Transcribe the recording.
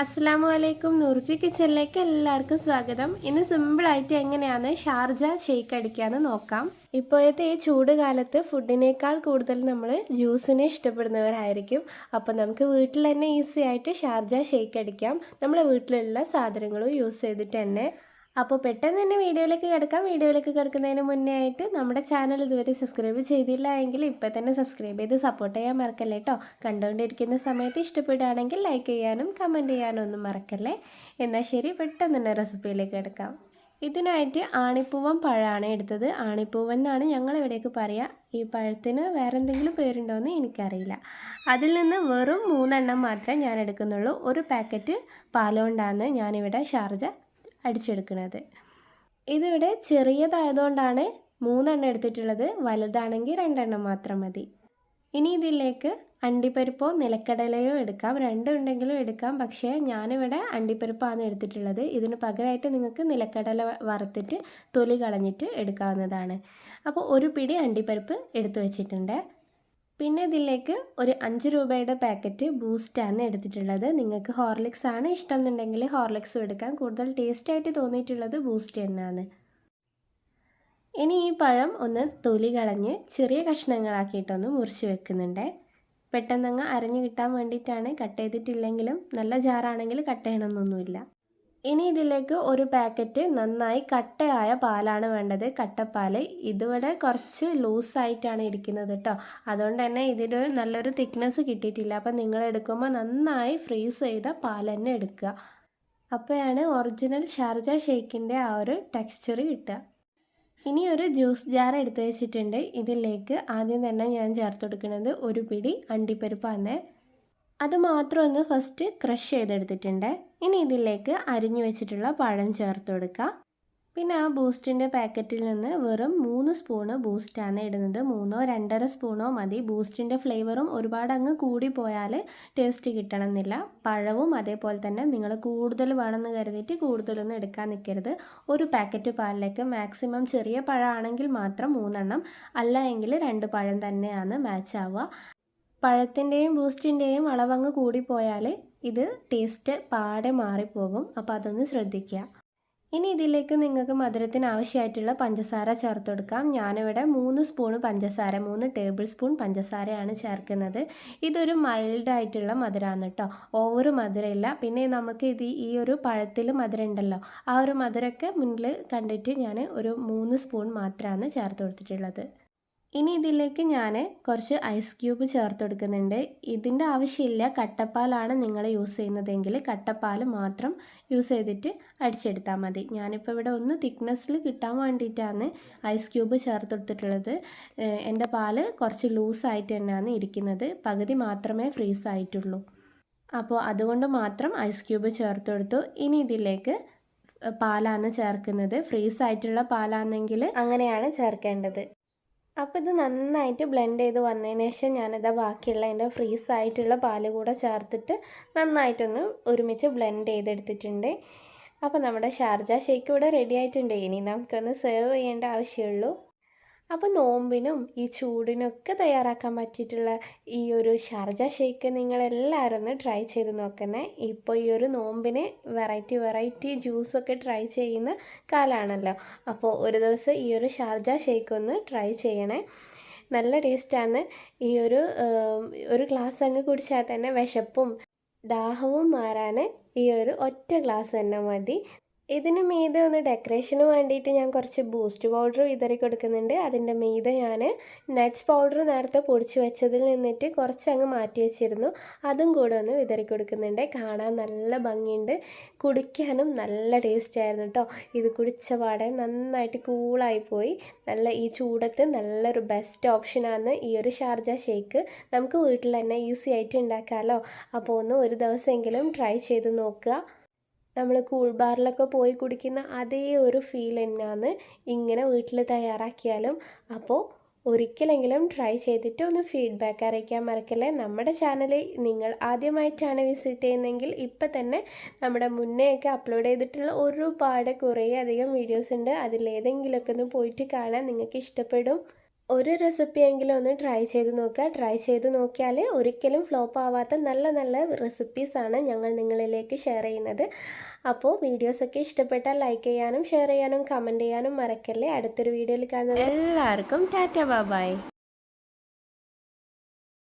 അസ്സാമു അലൈക്കും നൂർജി കിച്ചണിലേക്ക് എല്ലാവർക്കും സ്വാഗതം. ഇന്ന് സിമ്പിളായിട്ട് എങ്ങനെയാണ് ഷാർജ ഷേക്ക് അടിക്കാന്ന് നോക്കാം. ഇപ്പോഴത്തെ ഈ ചൂട് കാലത്ത് ഫുഡിനേക്കാൾ കൂടുതൽ നമ്മൾ ജ്യൂസിനെ ഇഷ്ടപ്പെടുന്നവരായിരിക്കും. അപ്പോൾ നമുക്ക് വീട്ടിൽ തന്നെ ഈസി ആയിട്ട് ഷാർജ ഷേക്ക് അടിക്കാം. നമ്മളെ വീട്ടിലുള്ള സാധനങ്ങളും യൂസ് ചെയ്തിട്ട് തന്നെ അപ്പോൾ പെട്ടെന്ന് തന്നെ വീഡിയോയിലേക്ക് കിടക്കാം. വീഡിയോയിലേക്ക് കിടക്കുന്നതിന് മുന്നേ ആയിട്ട് നമ്മുടെ ചാനൽ ഇതുവരെ സബ്സ്ക്രൈബ് ചെയ്തില്ല എങ്കിൽ ഇപ്പോൾ തന്നെ സബ്സ്ക്രൈബ് ചെയ്ത് സപ്പോർട്ട് ചെയ്യാൻ മറക്കല്ലേ കേട്ടോ കണ്ടുകൊണ്ടിരിക്കുന്ന സമയത്ത് ഇഷ്ടപ്പെടുകയാണെങ്കിൽ ലൈക്ക് ചെയ്യാനും കമന്റ് ചെയ്യാനും ഒന്നും മറക്കല്ലേ? എന്നാൽ ശരി പെട്ടെന്ന് തന്നെ റെസിപ്പിയിലേക്ക് കിടക്കാം. ഇതിനായിട്ട് ആണിപ്പൂവൻ പഴമാണ് എടുത്തത്. ആണിപ്പൂവൻ എന്നാണ് ഞങ്ങൾ ഇവിടേക്ക് പറയുക ഈ പഴത്തിന് വേറെ എന്തെങ്കിലും പേരുണ്ടോയെന്ന് എനിക്കറിയില്ല. അതിൽ നിന്ന് വെറും മൂന്നെണ്ണം മാത്രമേ ഞാൻ എടുക്കുന്നുള്ളൂ. ഒരു പാക്കറ്റ് പാലുകൊണ്ടാണ് ഞാനിവിടെ ഷാർജ അടിച്ചെടുക്കുന്നത് ഇതിവിടെ ചെറിയതായതുകൊണ്ടാണ് മൂന്നെണ്ണം എടുത്തിട്ടുള്ളത്. വലുതാണെങ്കിൽ രണ്ടെണ്ണം മാത്രം മതി. ഇനി ഇതിലേക്ക് അണ്ടിപ്പരിപ്പോ നിലക്കടലയോ എടുക്കാം. രണ്ടുണ്ടെങ്കിലും എടുക്കാം. പക്ഷേ ഞാനിവിടെ അണ്ടിപ്പരിപ്പാണ് എടുത്തിട്ടുള്ളത്. ഇതിന് പകരമായിട്ട് നിങ്ങൾക്ക് നിലക്കടല വറുത്തിട്ട് തൊലി കളഞ്ഞിട്ട് എടുക്കാവുന്നതാണ്. അപ്പോൾ ഒരു പിടി അണ്ടിപ്പരിപ്പ് എടുത്തു വെച്ചിട്ടുണ്ട്. പിന്നെ ഇതിലേക്ക് ഒരു അഞ്ച് രൂപയുടെ പാക്കറ്റ് ബൂസ്റ്റാണ് എടുത്തിട്ടുള്ളത്. നിങ്ങൾക്ക് ഹോർലിക്സ് ആണ് ഇഷ്ടം എന്നുണ്ടെങ്കിൽ ഹോർലിക്സും എടുക്കാം. കൂടുതൽ ടേസ്റ്റ് ആയിട്ട് തോന്നിയിട്ടുള്ളത് ബൂസ്റ്റ് തന്നെയാണ്. ഇനി ഈ പഴം ഒന്ന് തൊലി കളഞ്ഞ് ചെറിയ കഷ്ണങ്ങളാക്കിയിട്ടൊന്ന് മുറിച്ച് വെക്കുന്നുണ്ട്. പെട്ടെന്നങ്ങ് അരഞ്ഞു കിട്ടാൻ വേണ്ടിയിട്ടാണ് കട്ട് ചെയ്തിട്ടില്ലെങ്കിലും നല്ല ജാറാണെങ്കിൽ കട്ട് ചെയ്യണമെന്നൊന്നുമില്ല ഇനി ഇതിലേക്ക് ഒരു പാക്കറ്റ് നന്നായി കട്ടയായ പാലാണ് വേണ്ടത്. കട്ടപ്പാൽ ഇതിവിടെ കുറച്ച് ലൂസായിട്ടാണ് ഇരിക്കുന്നത് കേട്ടോ അതുകൊണ്ട് തന്നെ ഇതിന് നല്ലൊരു തിക്നെസ് കിട്ടിയിട്ടില്ല. അപ്പം നിങ്ങൾ എടുക്കുമ്പോൾ നന്നായി ഫ്രീസ് ചെയ്ത പാൽ തന്നെ എടുക്കുക. അപ്പോഴാണ് ഒറിജിനൽ ഷാർജ ഷേക്കിന്റെ ആ ഒരു ടെക്സ്ചർ കിട്ടുക. ഇനി ഒരു ജ്യൂസ് ജാർ എടുത്ത് വെച്ചിട്ടുണ്ട്. ഇതിലേക്ക് ആദ്യം തന്നെ ഞാൻ ചേർത്ത് കൊടുക്കുന്നത് ഒരു പിടി അണ്ടിപ്പരിപ്പാണ്. അത് മാത്രം ഒന്ന് ഫസ്റ്റ് ക്രഷ് ചെയ്തെടുത്തിട്ടുണ്ട്. ഇനി ഇതിലേക്ക് അരിഞ്ഞു വെച്ചിട്ടുള്ള പഴം ചേർത്ത് കൊടുക്കുക പിന്നെ ആ ബൂസ്റ്റിന്റെ പാക്കറ്റിൽ നിന്ന് വെറും മൂന്ന് സ്പൂണ് ബൂസ്റ്റാണ് ഇടുന്നത്. മൂന്നോ രണ്ടര സ്പൂണോ മതി. ബൂസ്റ്റിന്റെ ഫ്ലേവറും ഒരുപാട് അങ്ങ് കൂടി പോയാൽ ടേസ്റ്റ് കിട്ടണമെന്നില്ല. പഴവും അതേപോലെ തന്നെ നിങ്ങൾ കൂടുതൽ വേണമെന്ന് കരുതിയിട്ട് കൂടുതലൊന്നും എടുക്കാൻ നിൽക്കരുത്. ഒരു പാക്കറ്റ് പാലിലേക്ക് മാക്സിമം ചെറിയ പഴമാണെങ്കിൽ മാത്രം മൂന്നെണ്ണം. അല്ല രണ്ട് പഴം തന്നെയാണ് മാച്ച് ആവുക. പഴത്തിന്റെയും ബൂസ്റ്റിന്റെയും അളവങ്ങ് കൂടിപ്പോയാൽ ഇത് ടേസ്റ്റ് പാടെ മാറിപ്പോകും. അപ്പോൾ അതൊന്ന് ശ്രദ്ധിക്കുക. ഇനി ഇതിലേക്ക് നിങ്ങൾക്ക് മധുരത്തിന് ആവശ്യമായിട്ടുള്ള പഞ്ചസാര ചേർത്ത് കൊടുക്കാം ഞാനിവിടെ മൂന്ന് സ്പൂണ് പഞ്ചസാര മൂന്ന് ടേബിൾ സ്പൂൺ പഞ്ചസാരയാണ് ചേർക്കുന്നത്. ഇതൊരു മൈൽഡ് ആയിട്ടുള്ള മധുരമാണ് കേട്ടോ ഓവർ മധുരമില്ല. പിന്നെ നമുക്ക് ഇത് ഈ ഒരു പഴത്തിൽ മധുരം ഉണ്ടല്ലോ ആ ഒരു മധുരമൊക്കെ മുന്നിൽ കണ്ടിട്ട് ഞാൻ ഒരു മൂന്ന് സ്പൂൺ മാത്രമാണ് ചേർത്ത് കൊടുത്തിട്ടുള്ളത്. ഇനി ഇതിലേക്ക് ഞാൻ കുറച്ച് ഐസ് ക്യൂബ് ചേർത്ത് കൊടുക്കുന്നുണ്ട് ഇതിന്റെ ആവശ്യമില്ല. കട്ടപ്പാലാണ് നിങ്ങൾ യൂസ് ചെയ്യുന്നതെങ്കിൽ കട്ടപ്പാൽ മാത്രം യൂസ് ചെയ്തിട്ട് അടിച്ചെടുത്താൽ മതി. ഞാനിപ്പോൾ ഇവിടെ ഒന്ന് തിക്നെസ്സിൽ കിട്ടാൻ വേണ്ടിയിട്ടാണ് ഐസ് ക്യൂബ് ചേർത്ത് കൊടുത്തിട്ടുള്ളത് എന്റെ പാൽ കുറച്ച് ലൂസായിട്ട് തന്നെയാണ് ഇരിക്കുന്നത്. പകുതി മാത്രമേ ഫ്രീസ് ആയിട്ടുള്ളൂ. അപ്പോൾ അതുകൊണ്ട് മാത്രം ഐസ് ക്യൂബ് ചേർത്ത് കൊടുത്തു ഇനി ഇതിലേക്ക് പാലാണ് ചേർക്കുന്നത്. ഫ്രീസ് ആയിട്ടുള്ള പാലാണെങ്കിൽ അങ്ങനെയാണ് ചേർക്കേണ്ടത്. അപ്പോൾ ഇത് നന്നായിട്ട് ബ്ലെൻഡ് ചെയ്ത് വന്നതിന് ശേഷം ഞാനിതാ ബാക്കിയുള്ള എന്റെ ഫ്രീസ് ആയിട്ടുള്ള പാൽ കൂടെ ചേർത്തിട്ട് നന്നായിട്ടൊന്ന് ഒരുമിച്ച് ബ്ലെൻഡ് ചെയ്തെടുത്തിട്ടുണ്ട്. അപ്പോൾ നമ്മുടെ ഷാർജ ഷേക്ക് ഇവിടെ റെഡി ആയിട്ടുണ്ട്. ഇനി നമുക്കൊന്ന് സെർവ് ചെയ്യേണ്ട ആവശ്യമുള്ളൂ. അപ്പോൾ നോമ്പിനും ഈ ചൂടിനൊക്കെ തയ്യാറാക്കാൻ പറ്റിയിട്ടുള്ള ഈ ഒരു ഷാർജ ഷേക്ക് നിങ്ങളെല്ലാവരും ഒന്ന് ട്രൈ ചെയ്ത് നോക്കണേ ഇപ്പോൾ ഈ ഒരു നോമ്പിന് വെറൈറ്റി വെറൈറ്റി ജ്യൂസൊക്കെ ട്രൈ ചെയ്യുന്ന കാലമാണല്ലോ അപ്പോൾ ഒരു ദിവസം ഈ ഒരു ഷാർജ ഷേക്ക് ഒന്ന് ട്രൈ ചെയ്യണേ. നല്ല ടേസ്റ്റാണ്. ഈ ഒരു ഒരു ഗ്ലാസ് അങ്ങ് കുടിച്ചാൽ തന്നെ വിശപ്പും ദാഹവും മാറാൻ ഈ ഒരു ഒറ്റ ഗ്ലാസ് തന്നെ മതി. ഇതിന് മീതെ ഒന്ന് ഡെക്കറേഷന് വേണ്ടിയിട്ട് ഞാൻ കുറച്ച് ബൂസ്റ്റ് പൗഡർ വിതറി കൊടുക്കുന്നുണ്ട്. അതിന്റെ മീതെ ഞാൻ നട്ട്സ് പൗഡർ നേരത്തെ പൊടിച്ച് വെച്ചതിൽ നിന്നിട്ട് കുറച്ച് അങ്ങ് മാറ്റി വെച്ചിരുന്നു. അതും കൂടെ ഒന്ന് വിതറി കൊടുക്കുന്നുണ്ട്. കാണാൻ നല്ല ഭംഗിയുണ്ട്. കുടിക്കാനും നല്ല ടേസ്റ്റ് ആയിരുന്നു കേട്ടോ ഇത് കുടിച്ച പാടെ നന്നായിട്ട് കൂളായി പോയി. നല്ല ഈ ചൂടത്ത് നല്ലൊരു ബെസ്റ്റ് ഓപ്ഷനാണ് ഈ ഒരു ഷാർജ ഷേക്ക്. നമുക്ക് വീട്ടിൽ തന്നെ ഈസി ആയിട്ട് ഉണ്ടാക്കാമല്ലോ അപ്പോൾ ഒന്ന് ഒരു ദിവസമെങ്കിലും ട്രൈ ചെയ്ത് നോക്കുക. നമ്മൾ കൂൾ ബാറിലൊക്കെ പോയി കുടിക്കുന്ന അതേ ഒരു ഫീൽ തന്നെയാണ് ഇങ്ങനെ വീട്ടിൽ തയ്യാറാക്കിയാലും. അപ്പോൾ ഒരിക്കലെങ്കിലും ട്രൈ ചെയ്തിട്ട് ഒന്ന് ഫീഡ്ബാക്ക് അറിയിക്കാൻ മറക്കല്ലേ? നമ്മുടെ ചാനൽ നിങ്ങൾ ആദ്യമായിട്ടാണ് വിസിറ്റ് ചെയ്യുന്നതെങ്കിൽ ഇപ്പം തന്നെ നമ്മുടെ മുന്നേയൊക്കെ അപ്ലോഡ് ചെയ്തിട്ടുള്ള ഒരുപാട് കുറേ അധികം വീഡിയോസ് ഉണ്ട്. അതിലേതെങ്കിലുമൊക്കെ ഒന്ന് പോയിട്ട് കാണാൻ നിങ്ങൾക്ക് ഇഷ്ടപ്പെടും. ഒരു റെസിപ്പിയെങ്കിലും ഒന്ന് ട്രൈ ചെയ്ത് നോക്കുക. ട്രൈ ചെയ്ത് നോക്കിയാൽ ഒരിക്കലും ഫ്ലോപ്പ് ആവാത്ത നല്ല നല്ല റെസിപ്പീസാണ് ഞങ്ങൾ നിങ്ങളിലേക്ക് ഷെയർ ചെയ്യുന്നത്. അപ്പോൾ വീഡിയോസൊക്കെ ഇഷ്ടപ്പെട്ടാൽ ലൈക്ക് ചെയ്യാനും ഷെയർ ചെയ്യാനും കമന്റ് ചെയ്യാനും മറക്കല്ലേ. അടുത്തൊരു വീഡിയോയിൽ കാണുന്നത് എല്ലാവർക്കും ടാറ്റ ബൈ